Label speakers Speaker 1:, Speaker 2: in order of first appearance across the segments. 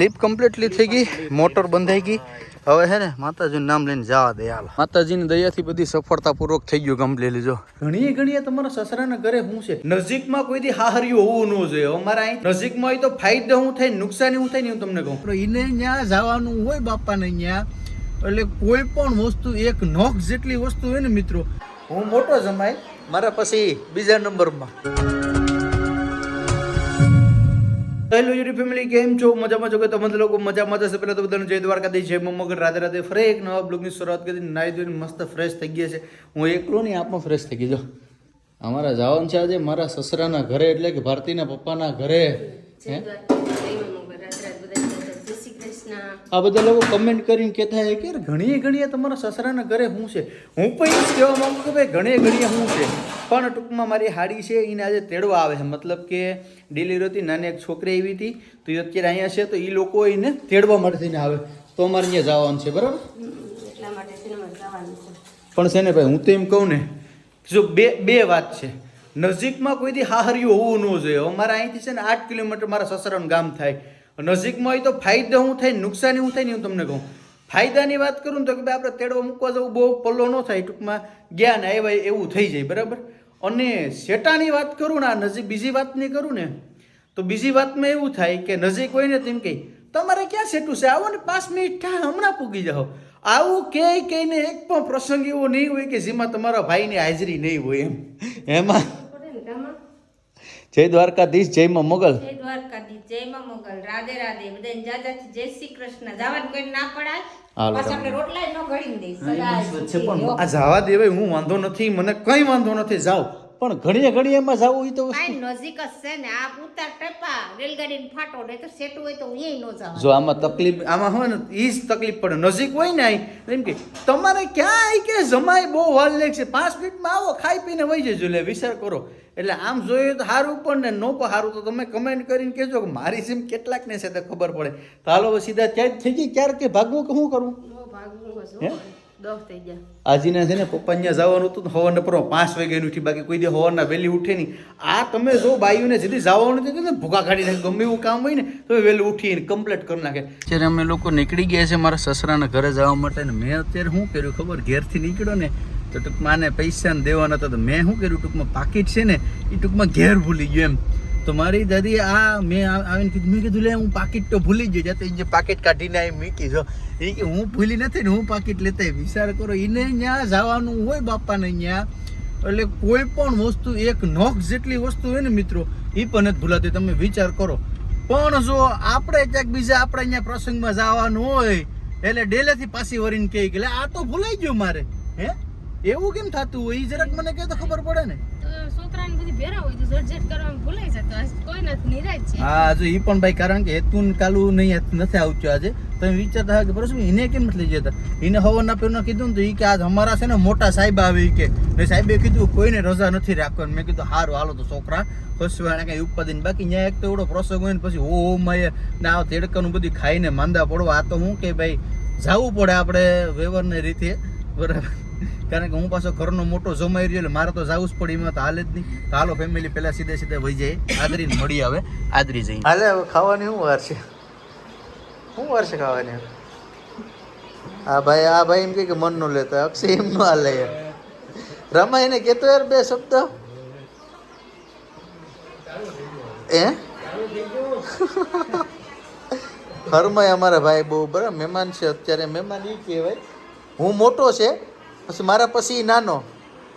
Speaker 1: Leap completely થઈ ગઈ motor બંધાઈ ગઈ. હવે હે ને માતાજીનું નામ લઈને જવા દે હાલ. માતાજીની દયાથી બધી સફળતાપૂર્વક થઈ ગયું કમ્પ્લીટલી જો. ઘણી ઘણી તમારા સસરાના ઘરે શું છે નજીકમાં કોઈ દી હાહર્યું હોવું ન જોઈએ. અમારા અહીં નજીકમાં હોય તો ફાયદો હું થાય નુકસાની હું થાય ને હું તમને કહું. એને ત્યાં જવાનું હોય બાપાને ત્યાં એટલે કોઈ પણ વસ્તુ એક નોખ જેટલી વસ્તુ હોય ને મિત્રો. હું મોટો જમાય મારા પછી બીજા નંબરમાં. હેલો યુટ્યુબ ફેમિલી કેમ છો? મજામાં છો કે તમે લોકો મજામાં જશે પહેલા તો બધાને જય દ્વારકાધીશ જય મમ્મગર રાધે રાધે ફરે એક નવા બ્લોગની શરૂઆત કરી. નાઈ ધોઈને મસ્ત ફ્રેશ થઈ ગયા છે. હું એકલો નહીં આપમાં ફ્રેશ થઈ ગયો અમારા જવાનું છે આજે મારા સસરાના ઘરે એટલે કે ભારતીના પપ્પાના ઘરે. હે? આ બધા લોકો કમેન્ટ કરીને કહેતા હોય કે ઘણીએ ઘણીએ તમારા સસરાના ઘરે શું છે? હું પણ એ જ કહેવા માંગુ કે ભાઈ ઘણીએ ઘણીએ શું છે? પણ ટૂંકમાં મારી હાડી છે એને આજે તેડવા આવે છે. મતલબ કે ડિલિવરી હતી નાની એક છોકરી આવી હતી તો એ અત્યારે અહીંયા છે તો એ લોકો એને તેડવા માટે થઈને આવે. તો અમારે અહીંયા જવાનું છે બરાબર? પણ છે ને ભાઈ હું તો એમ કહું ને જો બે બે વાત છે. નજીકમાં કોઈ હાહર્યું હાહરિયું હોવું ન જોઈએ. અમારા અહીંથી છે ને આઠ કિલોમીટર મારા સસરાનું ગામ થાય. નજીકમાં હોય તો ફાયદો શું થાય નુકસાની શું થાય ને હું તમને કહું. ફાયદાની વાત કરું તો કે ભાઈ આપણે તેડવા મૂકવા જવું બહુ પલ્લો ન થાય, ટૂંકમાં ગયા ને આવ્યા એવું થઈ જાય, બરાબર? અને શેટાની વાત કરું ને, આ નજીક બીજી વાતની કરું ને, તો બીજી વાતમાં એવું થાય કે નજીક હોય ને તેમ કહી, તમારે ક્યાં સેટું છે? આવો ને પાંચ મિનિટ હમણાં પૂગી જાઓ. આવું કે કહીને એક પણ પ્રસંગ એવો નહીં હોય કે જેમાં તમારા ભાઈની હાજરી નહીં હોય એમ. એમાં જય દ્વારકાધીશ જયમાં મોગલ.
Speaker 2: જય દ્વારકાધીશ જય માં મોગલ. રાધે રાધે. બધાને જાજાથી જય શ્રી કૃષ્ણ. જવાનું કોઈ ના પડાય. પાછા આપણે રોટલા ન ઘડીને દઈ
Speaker 1: છે પણ આ જવા દેવાય હું વાંધો નથી મને કઈ વાંધો નથી. જાઓ. પણ ઘડીએ ઘડીએ એમાં જાવું હોય તો વસ્તુ.
Speaker 2: નજીક જ છે ને આ ઉતાર ટપા રેલગાડીને ફાટો ને તો સેટું હોય તો હું ન જવા
Speaker 1: જો આમાં તકલીફ આમાં હોય ને એ જ તકલીફ પડે. નજીક હોય ને એમ કે તમારે ક્યાં આવી કે જમાય બહુ વાર લાગશે પાંચ મિનિટમાં આવો ખાઈ પીને વહી જજો. લે વિચાર કરો. એટલે આમ જોઈએ તો સારું પણ ને ન પણ સારું તો તમે કમેન્ટ કરીને કહેજો કે મારી સિમ કેટલાકને છે તે ખબર પડે. તો હાલો સીધા ત્યાં જ થઈ ગઈ. ક્યારે કે ભાગવું કે શું કરવું
Speaker 2: ભાગવું
Speaker 1: આજીને છે ને પપ્પા ત્યાં જવાનું હતું તો હવાને પર પાંચ વાગ્યાનું ઉઠી બાકી કોઈ દી હવાના વહેલી ઉઠે નહીં. આ તમે જો બાઈઓને જેથી જવાનું છે ને ભૂખા કાઢી નાખે ગમે એવું કામ હોય ને તો વહેલું ઉઠીને કમ્પ્લીટ કરી નાખે. ત્યારે અમે લોકો નીકળી ગયા છે મારા સસરાના ઘરે જવા માટે ને મેં અત્યારે શું કર્યું ખબર? ઘેરથી નીકળ્યો ને તો ટૂંકમાં આને પૈસા ને દેવાના હતા તો મેં શું કર્યું? ટૂંકમાં પાકીટ છે ને એ ટૂંકમાં ઘેર ભૂલી ગયો એમ. તો મારી દાદી આ મેં આવીને કીધું મેં કીધું, લે, હું પાકીટ તો ભૂલી જ જતો જે પાકીટ કાઢીને આવી મૂકી છો. એ કે, હું ભૂલી નથી ને, હું પાકીટ લેતા. વિચાર કરો, એને ત્યાં જવાનું હોય બાપાને ત્યાં એટલે કોઈ પણ વસ્તુ, એક નોખ જેટલી વસ્તુ હોય ને મિત્રો એ પણ નથી ભૂલાતી. તમે વિચાર કરો. પણ જો આપણે ક્યાંક બીજા આપણે અહીંયા પ્રસંગમાં જવાનું હોય, એટલે ડેલેથી પાછી વરીને કહે કે આ તો ભૂલાઈ ગયું મારે. હે? એવું કેમ થતું હોય? એ જરાક મને કહે તો ખબર પડે ને.
Speaker 3: છોકરાને બધી ભેરા હોય તો ઝટઝટ કરવામાં ભૂલાઈ જતો કોઈ નથી નિરાજ છે.
Speaker 1: હા જો ઈ પણ ભાઈ કારણ કે હેતુન કાલુ નહીં નથી આવતું આજે. તમે વિચારતા હતા કે બરોબર એને કેમ લઈ જતા એને હવાના પેરના કીધું ને તો ઈ કે આજ અમારા છે ને મોટા સાહેબ આવે કે. ને સાહેબે કીધું, કોઈને રજા નથી રાખવાની. મેં કીધું, હારું, હાલો તો છોકરા, ખસવાના કઈ ઉપાદીને બાકી ત્યાં એક તો એવડો પ્રસંગ હોય ને પછી હો માય, ને આ તેડકાનું બધું ખાઈને માંદા પડવા. આ તો હું કે ભાઈ, જવું પડે આપણે વેવરને રીતે. બરાબર. કારણ કે હું પાછો ઘરનો મોટો જમાઈ રહ્યો એટલે મારે તો જવું જ પડે, એમાં તો હાલે જ નહીં. તો હાલો ફેમિલી પહેલા સીધે સીધે વહી જાય. આદરીને મળી આવે, આદરી જઈને. હાલે ખાવાની શું વાર છે? શું વાર છે ખાવાની? આ ભાઈ આ ભાઈ એમ કે મનનું લેતા અક્ષય એમ નો હાલે. રમા એને કહેતો યાર બે શબ્દ. એ ઘરમાં અમારા ભાઈ બહુ બરાબર મહેમાન છે, અત્યારે મહેમાન એ કહેવાય. હું મોટો છે પછી મારા પછી નાનો.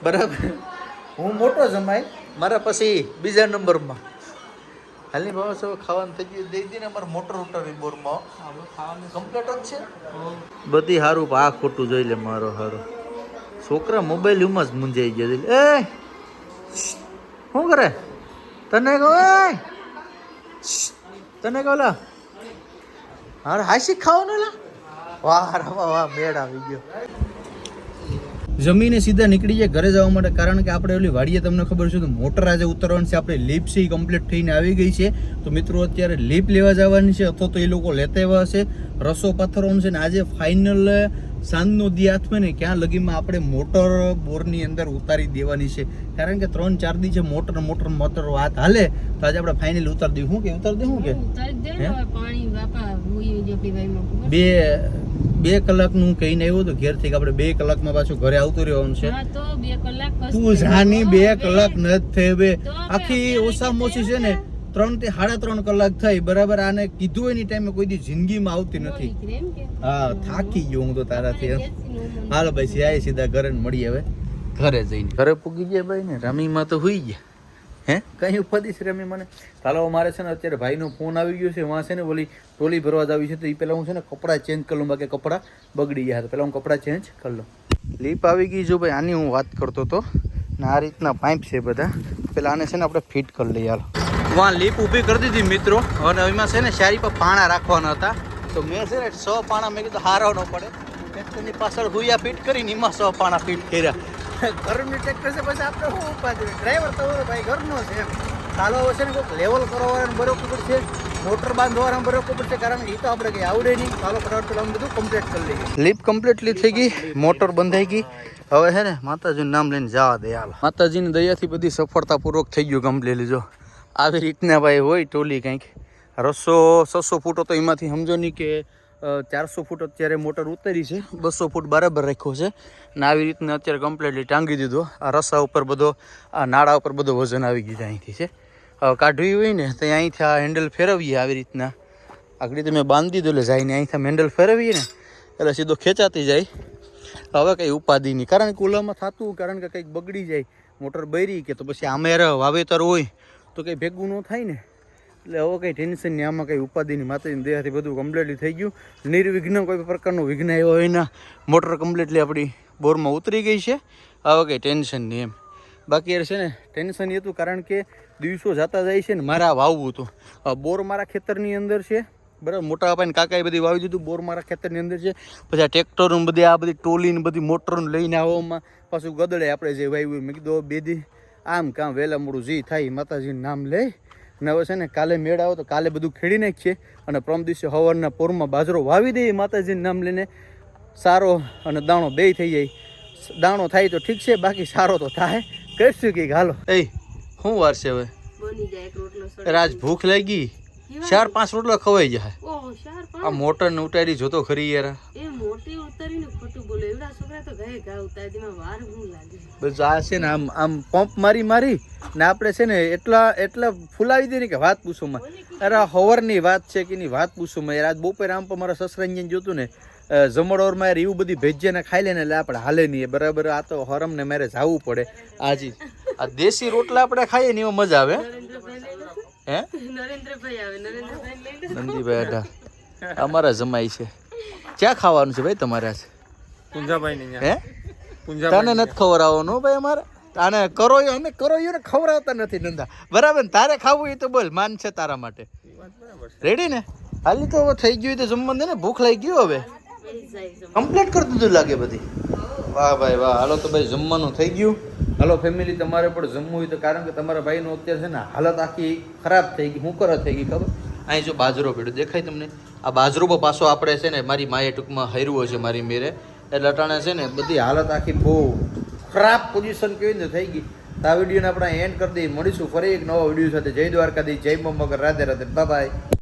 Speaker 1: બરાબર. હું મોટો જમાય મારા પછી બીજા નંબરમાં. હાલની ભાવ સૌ ખાવાનું થઈ ગયું. દઈ દઈને અમારે મોટર ઉટર બોરમાં. કમ્પ્લેટ જ છે? બધી સારું આ ખોટું જોઈ લે મારો હારો. છોકરા મોબાઈલમાં જ મૂંઝાઈ ગયા. એ! શું કરે? તને કહો તને કહો લા. હાર હાસી ખાવાનું લા? વાહ વાહ વાહ મેળ આવી ગયો. જમીને સીધા નીકળી જાય ઘરે જવા માટે. કારણ કે આપણે ઓલી વાડીએ તમને ખબર છે તો મોટર આજે ઉતરવાની છે, આપણે લીપ છે એ કમ્પ્લીટ થઈને આવી ગઈ છે. તો મિત્રો, અત્યારે લીપ લેવા જવાની છે, અથવા તો એ લોકો લેતા આવ્યા હશે. રસો પાથરવાનો છે ને આજે ફાઇનલ સાંજનો દી હાથમાં ને ક્યાં લગીમાં આપણે મોટર બોરની અંદર ઉતારી દેવાની છે. કારણ કે ત્રણ ચાર દી છે મોટર મોટર મોટર વાત હાલે તો આજે આપણે ફાઇનલ ઉતારી દઈએ. શું કે ઉતારી દે શું કે? બે બે કલાકનું કહીને આવ્યો તો ઘેરથી કે આપણે બે કલાકમાં પાછું ઘરે આવતું રહેવાનું છે.
Speaker 3: તો
Speaker 1: જાની બે કલાક નથી થઈ બે. આખી ઓછામાં ઓછી છે ને ત્રણથી સાડા ત્રણ કલાક થઈ બરાબર આને કીધું એની ટાઈમે કોઈ દી જિંદગીમાં આવતી નથી? હા થાકી ગયો હું તો તારાથી. હાલો ભાઈ સિયાય સીધા ઘરે મળી મળીએ હવે. ઘરે જઈને. ઘરે પૂગી ગયા ભાઈ ને? રમીમાં તો હોઈ ગયા. હે? કઈ ઉપાધિ છે રમી મને. ચાલો મારે છે ને અત્યારે ભાઈનો ફોન આવી ગયો છે વાં છે ને ઓલી ટોલી ભરવા જ આવી છે તો એ પહેલાં હું છે ને કપડાં ચેન્જ કરી લઉં બાકી કપડાં બગડી ગયા હતા. પહેલાં હું કપડાં ચેન્જ કરી લઉં. લીપ આવી ગઈ જો ભાઈ આની હું વાત કરતો હતો ને આ રીતના પાઇપ છે બધા. પહેલાં આને છે ને આપણે ફિટ કરી લઈએ હાલો. વાં લીપ ઊભી કરી દીધી મિત્રો. અને એમાં છે ને શારી પર પાણા રાખવાના હતા. તો મેં છે ને સો પાણા મેં કીધું હારો ન પડે. ટ્રેક્ટરની પાછળ હુયા ફિટ કરીને એમાં સો પાણા ફિટ કર્યા. ઘરનું ટ્રેક્ટર છે પછી આપણે શું ઉપાધિ? ડ્રાઈવર તો ભાઈ ઘરનો છે એમ. ચાલો છે ને કોઈક લેવલ કરવાવાળાને બરોબર છે મોટર બાંધવાળાને બરોબર છે કારણ કે એ તો આપણે કંઈ આવડે નહીં. ચાલો ફટાફટ પેલા બધું કમ્પ્લીટ કરી લઈએ. લીપ કમ્પ્લીટલી થઈ ગઈ મોટર બંધાઈ ગઈ. હવે છે ને માતાજીનું નામ લઈને જવા દે હાલ. માતાજીની દયાથી બધી સફળતાપૂર્વક થઈ ગયું કમ્પ્લીટ જો. આવી રીતના ભાઈ હોય ટોલી કંઈક. રસો છસો ફૂટો તો એમાંથી, સમજો નહીં કે ચારસો ફૂટ અત્યારે મોટર ઉતરી છે. બસો ફૂટ બરાબર રાખ્યો છે. ને આવી રીતના અત્યારે કમ્પ્લીટલી ટાંગી દીધો. આ રસા ઉપર બધો, આ નાળા ઉપર બધો વજન આવી ગયું અહીંથી છે. કાઢવી હોય ને, તો અહીંથી આ હેન્ડલ ફેરવીએ આવી રીતના. આગળ તમે બાંધી દીધું, એટલે ને અહીંથી હેન્ડલ ફેરવીએ ને, એટલે સીધો ખેંચાતી જાય. હવે કંઈ ઉપાધિ નહીં. કારણ કે ઓલામાં થતું કારણ કે કંઈક બગડી જાય, મોટર બરી કે તો પછી આમેર વાવેતર હોય તો કંઈ ભેગું ન થાય ને. એટલે હવે કંઈ ટેન્શન નહીં, આમાં કંઈ ઉપાધિની માતાજીની દયાથી બધું કમ્પ્લીટલી થઈ ગયું. નિર્વિઘ્ન કોઈ પ્રકારનું વિઘ્ન આવ્યો હોય ના મોટર કમ્પ્લીટલી આપણી બોરમાં ઉતરી ગઈ છે. હવે કંઈ ટેન્શન નહીં એમ. બાકી યાર છે ને ટેન્શન એ હતું કારણ કે દિવસો જતા જાય છે ને, મારે વાવવું હતું. બોર મારા ખેતરની અંદર છે. બરાબર? મોટા બાપાને કાકાએ બધી વાવી દીધું, બોર મારા ખેતરની અંદર છે. પછી આ ટ્રેક્ટરો બધી, આ બધી ટોલીને બધી મોટરો લઈને આવવામાં પાછું ગદડે આપણે જે વાવ્યું મેં કીધું બેદી આમ કામ વહેલા મોડું જી થાય માતાજીનું નામ લે ને હવે છે ને કાલે મેળ આવો તો કાલે બધું ખેડી નાખીએ અને પ્રમ દિવસે હવારના પોરમાં બાજરો વાવી દઈએ માતાજીનું નામ લઈને. સારો અને દાણો બે થઈ જાય. દાણો થાય તો ઠીક છે બાકી સારો તો થાય. કરશું કે હાલો. એ શું વાર છે હવે?
Speaker 3: બની જાય એક રોટલો સળે.
Speaker 1: રાજ ભૂખ લાગી? ચાર પાંચ રોટલા ખવાઈ જાય. આ. મોટર ને ઉતારી જોતો ખરી યાર.
Speaker 3: એ મોટી ઉતારીને ખોટું બોલે. એવડા છોકરા તો ગાય ગા ઉતારી તેમાં વાર હું લાગે?
Speaker 1: બસ આ છે ને આમ આમ પંપ મારી મારી ને આપણે છે ને એટલા એટલા ફૂલાવી દે ને કે વાત પૂછો માં. અરે આ હવરની વાત છે કે ની વાત પૂછો માં. યાર આજ બપોરે આમ પર મારા સસરાંજન જોતું ને અ, જમણવારમાં યાર એવું બધી ભેજે ને ખાઈ લે ને એટલે આપણે હાલે નહીં. બરાબર આ તો હરમ ને મારે જવું પડે. આજી આ દેશી રોટલા આપણે ખાઈએ ને એમાં મજા આવે. હે?
Speaker 3: નરેન્દ્રભાઈ આવે નરેન્દ્રભાઈ
Speaker 1: નંદીભાઈ અમારા જમાઈ છે. ક્યાં ખાવાનું છે ભાઈ તમારે આજ?
Speaker 4: પુંજાભાઈ ને
Speaker 1: હે તને નથી ખવડાવવાનું હો ભાઈ અમારે? આને કરો યો અમે કરો યો ને ખવડાવતા નથી નંદા. બરાબર ને તારે ખાવું એ તો બોલ માન છે તારા માટે. રેડી ને? હાલી તો થઈ ગયું તો જમવાનું ને ભૂખ લાગી ગયું હવે. કમ્પ્લીટ કરી દીધું લાગે બધી. વાહ ભાઈ વાહ હાલો તો ભાઈ જમવાનું થઈ ગયું. હાલો ફેમિલી તમારે પણ જમવું હોય તો કારણ કે તમારા ભાઈનો અત્યારે છે ને હાલત આખી ખરાબ થઈ ગઈ, હું કરત થઈ ગઈ ખબર? અહીં જો બાજરો પડ્યો, દેખાય તમને? આ બાજરો પણ પાછો આપણે છે ને મારી માએ ટૂંકમાં હૈરવો છે મારી મેરે. એટલે અટાણે છે ને બધી હાલત આખી બહુ ખરાબ પોઝિશન કેવી રીતે થઈ ગઈ. તો આ વિડીયોને આપણે એન્ડ કરી દઈએ. મળીશું ફરી એક નવા વીડિયો સાથે. જય દ્વારકાધી જય મમ્મગર રાધે રાધે. બાય